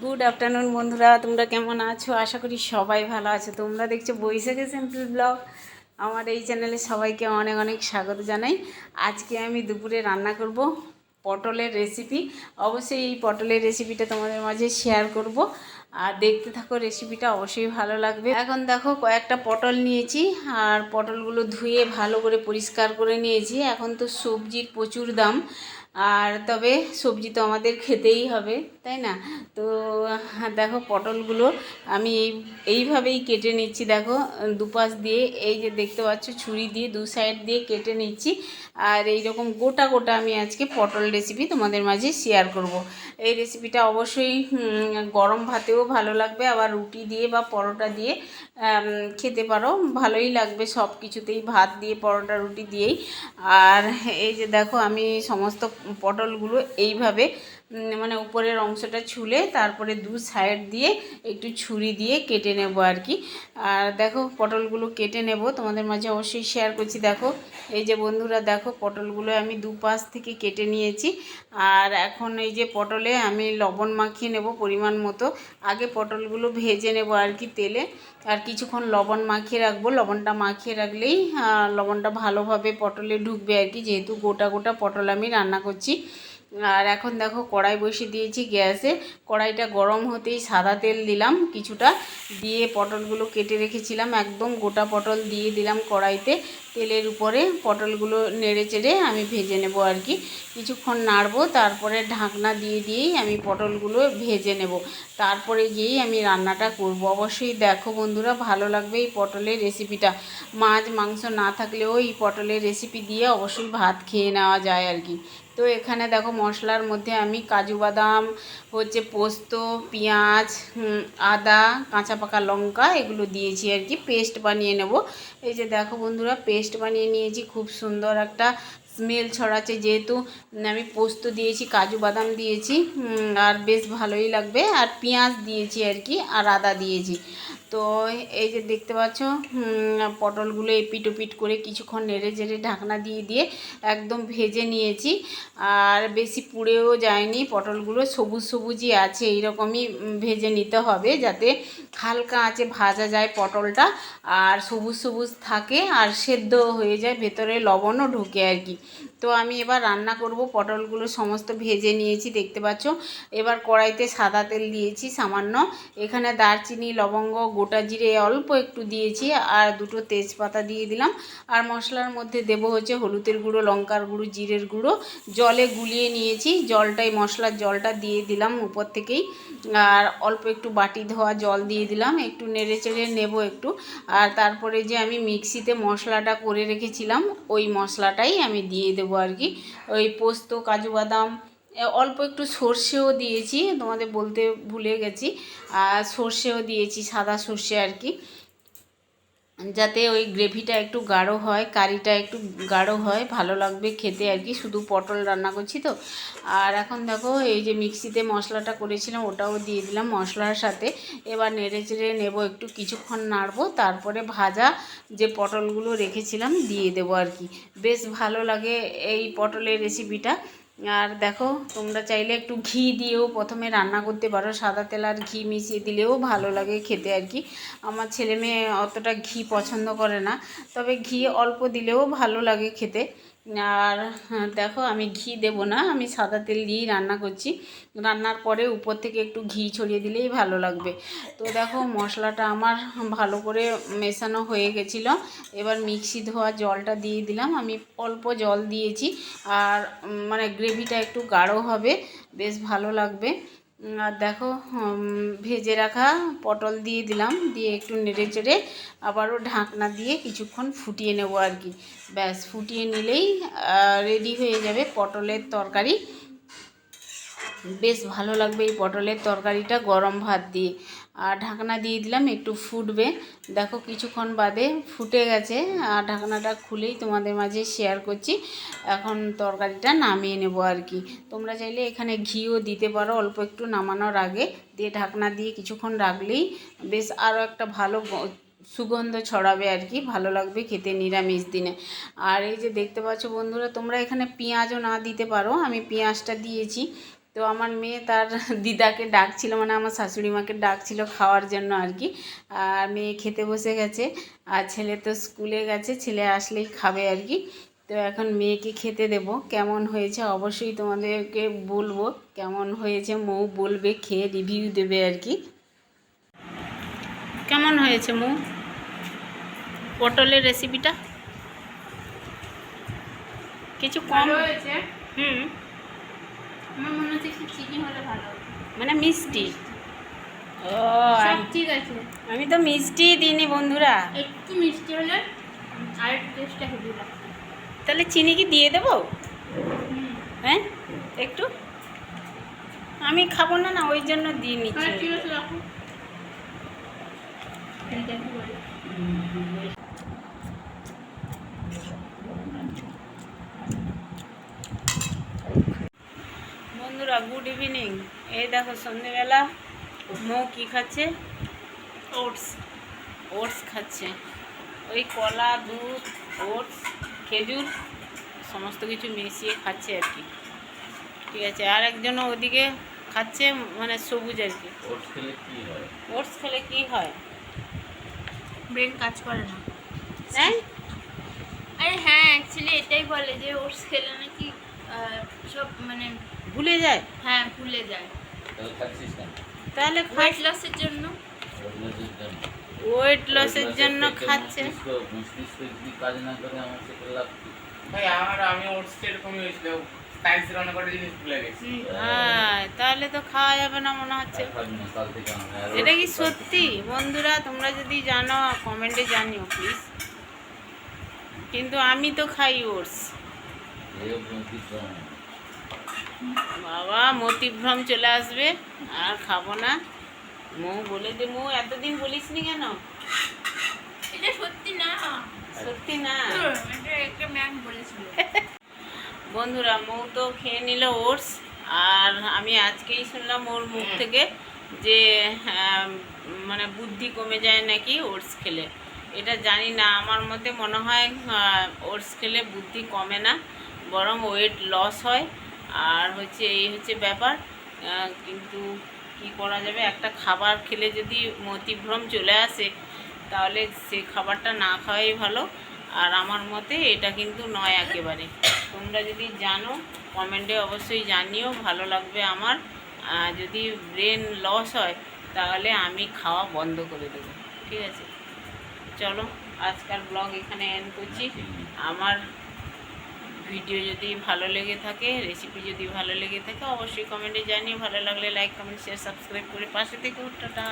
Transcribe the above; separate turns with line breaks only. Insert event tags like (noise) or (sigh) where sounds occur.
Good afternoon বন্ধুরা। তোমরা কেমন আছো? আশা করি সবাই ভালো আছো। তোমরা দেখছ বৈশাখী সিম্পল ব্লগ। আমার এই চ্যানেলে সবাইকে অনেক অনেক স্বাগত জানাই। আজকে আমি দুপুরে রান্না করব পটলের রেসিপি অবশ্যই এই পটলের রেসিপিটা তোমাদের মাঝে শেয়ার করব। আর দেখতে থাকো রেসিপিটা অবশ্যই ভালো লাগবে। এখন দেখো, কয়েকটা পটল নিয়েছি। আর পটলগুলো ধুয়ে ভালো করে পরিষ্কার করে নিয়েছি। এখন তো সবজির প্রচুর দাম। আর তবে সবজি তো আমাদের খেতেই হবে। তাই না? তো হ্যাঁ, দেখো পটলগুলো আমি এই এইভাবেই কেটে নিচ্ছি দেখো দুপাশ দিয়ে এই যে দেখতে পাচ্ছ ছুরি দিয়ে দু সাইড দিয়ে কেটে নিচ্ছি। আর এই রকম গোটা গোটা আমি আজকে পটল রেসিপি তোমাদের মাঝে শেয়ার করব। এই রেসিপিটা অবশ্যই গরম ভাতেও ভালো লাগবে আবার রুটি দিয়ে বা পরোটা দিয়ে খেতে পারো ভালোই লাগবে সব কিছুতেই ভাত দিয়ে পরোটা রুটি দিয়েই। আর এই যে দেখো আমি সমস্ত পটলগুলো এইভাবে মানে উপরের অংশটা ছুলে তারপরে দু সাইড দিয়ে একটু ছুরি দিয়ে কেটে নেব আর কি। আর দেখো পটলগুলো কেটে নেব, তোমাদের মাঝে অবশ্যই শেয়ার করছি। দেখো, এই যে বন্ধুরা, দেখো পটলগুলো আমি দু পাশ থেকে কেটে নিয়েছি। আর এখন এই যে পটলে আমি লবণ মাখিয়ে নেব পরিমাণ মতো। আগে পটলগুলো ভেজে নেব আর কি তেলে। আর কিছুক্ষণ লবণ মাখিয়ে রাখব। লবণটা মাখিয়ে রাখলেই লবণটা ভালোভাবে পটলে ঢুকবে আর কি। যেহেতু গোটা গোটা পটল আমি রান্না করছি। আর এখন দেখো কড়াই বসিয়ে দিয়েছি গ্যাসে। কড়াইটা গরম হতেই সাদা তেল দিলাম, কিছুটা দিয়ে পটলগুলো কেটে রেখেছিলাম, একদম গোটা পটল দিয়ে দিলাম কড়াইতে। তেলের উপরে পটলগুলো নেড়ে চেড়ে আমি ভেজে নেব আর কি। কিছুক্ষণ নাড়বো, তারপরে ঢাকনা দিয়ে দিয়েই আমি পটলগুলো ভেজে নেব। তারপরে গিয়েই আমি রান্নাটা করব। অবশ্যই দেখো বন্ধুরা, ভালো লাগবে এই পটলের রেসিপিটা। মাছ, মাংস না থাকলেও এই পটলের রেসিপি দিয়ে অবশ্যই ভাত খেয়ে নেওয়া যায় আর কি। তো এখানে দেখো মশলার মধ্যে আমি কাজু বাদাম, হচ্ছে পোস্ত, পেঁয়াজ আদা, কাঁচা পাকা লঙ্কা এগুলো দিয়েছি আর কি। পেস্ট বানিয়ে নেব। এই যে দেখো বন্ধুরা, পেস্ট বানিয়ে নিয়েছি। খুব সুন্দর একটা স্মেল ছড়াচ্ছে যেহেতু আমি পোস্ত দিয়েছি, কাজু বাদাম দিয়েছি আর বেশ ভালোই লাগবে। আর পেঁয়াজ দিয়েছি আর কি, আর আদা দিয়েছি। তো এই যে দেখতে পাচ্ছ পটলগুলো এপিট ওপিট করে কিছুক্ষণ নেড়ে চেড়ে ঢাকনা দিয়ে দিয়ে একদম ভেজে নিয়েছি। আর বেশি পুড়েও যায়নি, পটলগুলো সবুজ সবুজই আছে, এইরকমই ভেজে নিতে হবে যাতে হালকা আঁচে ভাজা যায় পটলটা আর সবুজ সবুজ থাকে আর সেদ্ধ হয়ে যায়, ভেতরে লবণও ঢোকে আর কি। তো আমি এবার রান্না করব, পটলগুলো সমস্ত ভেজে নিয়েছি, দেখতে পাচ্ছ। এবার কড়াইতে সাদা তেল দিয়েছি সামান্য। এখানে দারচিনি, লবঙ্গ, গোটা জিরে অল্প একটু দিয়েছি আর দুটো তেজপাতা দিয়ে দিলাম। আর মশলার মধ্যে দেবো হচ্ছে হলুদের গুঁড়ো, লঙ্কার গুঁড়ো, জিরের গুঁড়ো। জলে গুলিয়ে নিয়েছি, জলটাই, মশলার জলটা দিয়ে দিলাম উপর থেকেই। আর অল্প একটু বাটি ধোয়া জল দিয়ে দিলাম, একটু নেড়ে চেড়ে নেব একটু। আর তারপরে যে আমি মিক্সিতে মশলাটা করে রেখেছিলাম, ওই মশলাটাই আমি দিয়ে দেবো। আর কি। ওই পোস্ত, কাজু বাদাম অল্প একটু সর্ষেও দিয়েছি, তোমাদের বলতে ভুলে গেছি। আর সর্ষেও দিয়েছি, সাদা সর্ষে আর কি। যাতে ওই গ্রেভিটা একটু গাঢ় হয়, কারিটা একটু গাঢ় হয়, ভালো লাগবে খেতে আর কি। শুধু পটল রান্না করছি তো। আর এখন দেখো, এই যে মিক্সিতে মশলাটা করেছিলাম, ওটাও দিয়ে দিলাম মশলার সাথে। এবার নেড়ে চেড়ে নেব, একটু কিছুক্ষণ নাড়বো, তারপরে ভাজা যে পটলগুলো রেখেছিলাম, দিয়ে দেবো আর কি। বেশ ভালো লাগে এই পটলের রেসিপিটা আর দেখো, তোমরা চাইলে একটু ঘি দিয়েও প্রথমে রান্না করতে পারো। সাদা তেল আর ঘি মিশিয়ে দিলেও ভালো লাগে খেতে আর কি। আমার ছেলে মেয়ে অতটা ঘি পছন্দ করে না, তবে ঘি অল্প দিলেও ভালো লাগে খেতে। আর হ্যাঁ, দেখো আমি ঘি দেব না আমি সাদা তেল দিয়েই রান্না করছি। রান্নার পরে উপর থেকে একটু ঘি ছড়িয়ে দিলেই ভালো লাগবে। তো দেখো মশলাটা আমার ভালো করে মেশানো হয়ে গেছিল। এবার মিক্সি ধোয়া জলটা দিয়ে দিলাম। আমি অল্প জল দিয়েছি। আর মানে গ্রেভিটা একটু গাঢ় হবে বেশ ভালো লাগবে। আর দেখো ভেজে রাখা পটল দিয়ে দিলাম, দিয়ে একটু নেড়ে চেড়ে আবারও ঢাকনা দিয়ে কিছুক্ষণ ফুটিয়ে নেব আর কি। ব্যাস, ফুটিয়ে নিলেই রেডি হয়ে যাবে পটলের তরকারি। বেশ ভালো লাগবে এই পটলের তরকারিটা, গরম ভাত দিয়ে। আর ঢাকনা দিয়ে দিলাম একটু ফুটবে। দেখো কিছুক্ষণ বাদে ফুটে গেছে, আর ঢাকনাটা খুলেই তোমাদের মাঝে শেয়ার করছি। এখন তরকারিটা নামিয়ে নেব আর কি। তোমরা চাইলে এখানে ঘিও দিতে পারো, অল্প একটু নামানোর আগে। দিয়ে ঢাকনা দিয়ে কিছুক্ষণ রাখলেই বেশ আরও একটা ভালো সুগন্ধ ছড়াবে আর কি, ভালো লাগবে খেতে নিরামিষ দিনে। আর এই যে দেখতে পাচ্ছ বন্ধুরা, তোমরা এখানে পেঁয়াজও না দিতে পারো, আমি পেঁয়াজটা দিয়েছি। তো আমার মেয়ে তার (laughs) দিদাকে ডাকছিল মানে আমার শাশুড়ি মাকে ডাকছিল খাওয়ার জন্য আর কি। আর মেয়ে খেতে বসে গেছে আর ছেলে তো স্কুলে গেছে ছেলে আসলেই খাবে আর কি। তো এখন মেয়েকে খেতে দেব কেমন হয়েছে অবশ্যই তোমাদেরকে বলব কেমন হয়েছে মৌ বলবে খেয়ে রিভিউ দেবে আর কি। কেমন হয়েছে মৌ? পটলের রেসিপিটা কিছু কম?
হয়েছে।
হুম।
আমার মনে হচ্ছে একটু চিনি হলে ভালো
মানে মিষ্টি। ও
ঠিক আছে।
আমি তো মিষ্টি দিইনি বন্ধুরা।
একটু মিষ্টি হলে আর টেস্টটা হেভি লাগছে
তাহলে চিনি কি দিয়ে দেবো? হ্যাঁ? একটু? আমি খাব না না ওই জন্য দিয়ে নিচ্ছি
আর ঠিক আছে রাখো এটা কি বলে?
বন্ধুরা গুড ইভিনিং। এই দেখো সন্ধেবেলা মৌ কী খাচ্ছে? ওটস। ওটস খাচ্ছে। ওই কলা দুধ ওটস খেজুর সমস্ত কিছু মিশিয়ে খাচ্ছে আর কি। ঠিক আছে আর একজন ওদিকে খাচ্ছে মানে সবুজ আর কি।
ওটস খেলে কি হয়?
ওটস খেলে কি হয়?
ব্রেন কাজ করে না।
হ্যাঁ?
আরে হ্যাঁ অ্যাকচুয়ালি এটাই বলে যে ওটস খেলে নাকি সব মানে
ভুলে যায়?
হ্যাঁ ভুলে যায়।
তাহলে
ওয়েট লসের জন্য।
ওয়েট লসের জন্য। খাচ্ছে।
মস্তিষ্ক মস্তিষ্ক যদি কাজ না করে আমার সেটা লাভ
ভাই আমার আমি ওটস এরকমই হয়েছিল। টাইলস রান্না করার জিনিস ভুলে গেছি।
হ্যাঁ তাহলে তো খাওয়া যাবে না মনে হচ্ছে। এটা কি সত্যি? বন্ধুরা তোমরা যদি জানো কমেন্টে জানিও প্লিজ কিন্তু আমি তো খাই ওটস। বাবা মতিভ্রম চলে আসবে। আর খাব না। মৌ বলে দে মৌ এতদিন বলিসনি কেন?
এটা সত্যি না।
সত্যি না।
একটা ম্যাম বলেছিল।
বন্ধুরা মৌ তো খেয়ে নিল ওটস। আর আমি আজকেই শুনলাম ওর মুখ থেকে যে হ্যাঁ, মানে বুদ্ধি কমে যায় নাকি ওটস খেলে। এটা জানি না আমার মতে মনে হয় ওটস খেলে বুদ্ধি কমে না বরং ওয়েট লস হয়। আর হচ্ছে এই হচ্ছে ব্যাপার কিন্তু কি করা যাবে? একটা খাবার খেলে যদি মতিভ্রম চলে আসে তাহলে সে খাবারটা না খাওয়াই ভালো। আর আমার মতে এটা কিন্তু নয় একেবারে। তোমরা যদি জানো কমেন্টে অবশ্যই জানিও ভালো লাগবে আমার। যদি ব্রেন লস হয় তাহলে আমি খাওয়া বন্ধ করে দেবো। ঠিক আছে? চলো আজকাল ব্লগ এখানে এন্ড করছি। আমার ভিডিও যদি ভালো লেগে থাকে রেসিপি যদি ভালো লেগে থাকে, অবশ্যই কমেন্টে জানিয়ে ভালো লাগলে লাইক কমেন্ট শেয়ার সাবস্ক্রাইব করে পাশে থেকে টাটা।